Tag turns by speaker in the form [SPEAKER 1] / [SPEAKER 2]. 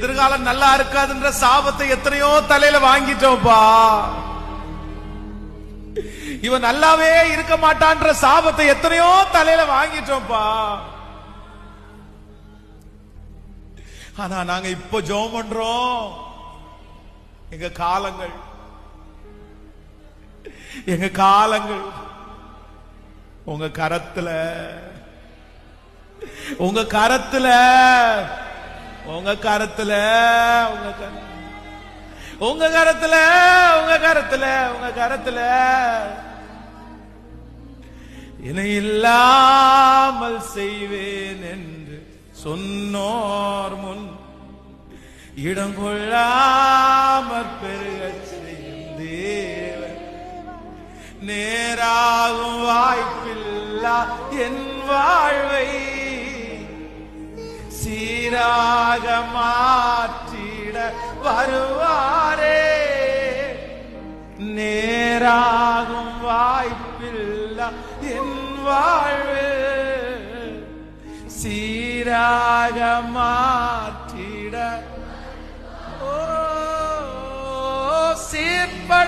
[SPEAKER 1] எதிர்காலம் நல்லா இருக்காதுன்ற சாபத்தை எத்தனையோ தலையில வாங்கிட்டோம்ப்பா இவன் நல்லாவே இருக்க மாட்டான்ற சாபத்தை எத்தனையோ தலையில வாங்கிட்டோம்ப்பா ஆனா நாங்க இப்ப ஜோம் பண்றோம். எங்க காலங்கள். எங்க காலங்கள். உங்க கரத்துல. உங்க கரத்துல. உங்க கரத்துல உங்க உங்க கரத்துல உங்க கரத்துல உங்க கரத்துல. இணை இல்லாமல் செய்வேன் என்று சொன்னோர் முன் இடம் கொள்ளாமற் பெருகச் செய்யும் தேவன். நேராகும் வாய்ப்பில்லா என் வாழ்வை சீராக மாற்றிட வருவாரே. நேராகும் வாய்ப்பில்ல என் வாழ்வு. சீராக மாற்றிட. ஓ சீர்ப